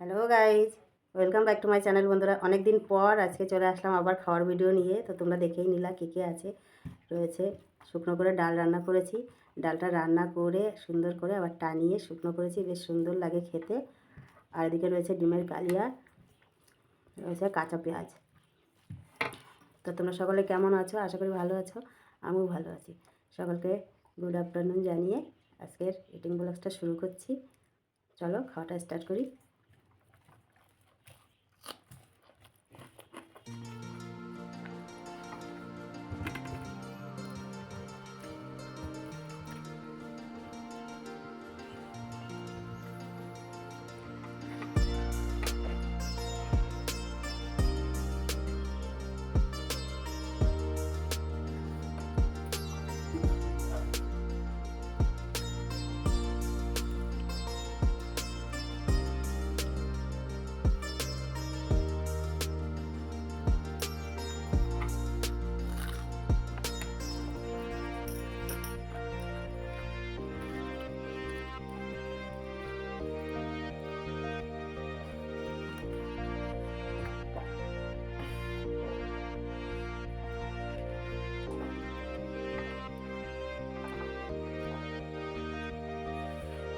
Hello guys, welcome back to my channel বন্ধুরা। অনেক দিন পর আজকে চলে আসলাম আবার খাওয়ার ভিডিও নিয়ে। তো তোমরা দেখেই নিলা কী কী আছে। রয়েছে শুকনো করে ডাল রান্না করেছি। ডালটা রান্না করে সুন্দর করে আবার টানিয়ে শুকনো করেছি, বেশ সুন্দর লাগে খেতে। আর এদিকে রয়েছে ডিমের কালিয়া, রয়েছে কাঁচা পেঁয়াজ। তো তোমরা সকলে কেমন আছো? আশা করি ভালো আছো, আমিও ভালো আছি। সকলকে গুড আফটারনুন জানিয়ে আজকের ইটিং ব্লগসটা শুরু করছি। চলো খাওয়াটা স্টার্ট করি।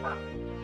তো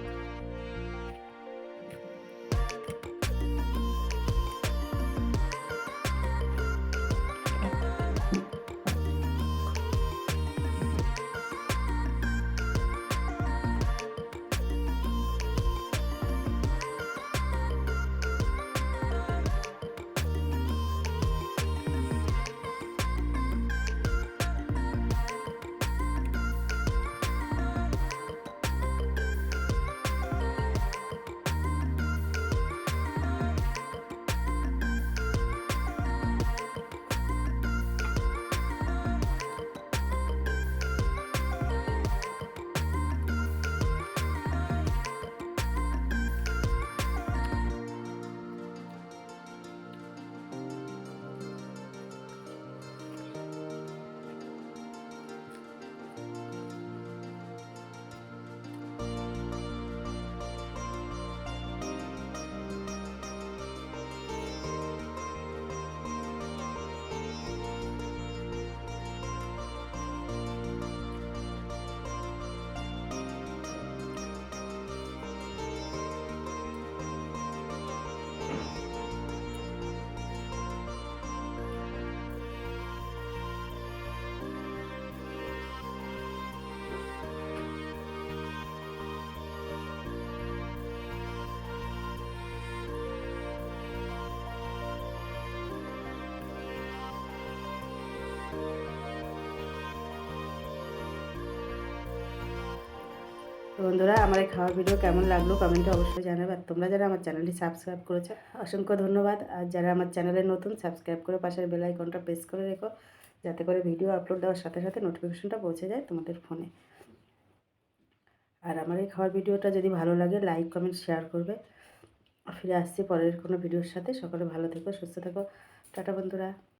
বন্ধুরা, আমার এই খাওয়ার ভিডিও কেমন লাগল কমেন্টে অবশ্যই জানাবে। আর তোমরা যারা আমার চ্যানেলটি সাবস্ক্রাইব করেছ, অসংখ্য ধন্যবাদ। আর যারা আমার চ্যানেলে নতুন সাবস্ক্রাইব করে পাশের বেল আইকনটা প্রেস করে রেখো, যাতে করে ভিডিও আপলোড দেওয়ার সাথে সাথে নোটিফিকেশনটা পৌঁছে যায় তোমাদের ফোনে আর আমার এই খাওয়ার ভিডিওটা যদি ভালো লাগে লাইক কমেন্ট শেয়ার করবে। ফিরে আসছি পরের কোনো ভিডিওর সাথে। সকলে ভালো থেকো, সুস্থ থেকো। টাটা বন্ধুরা।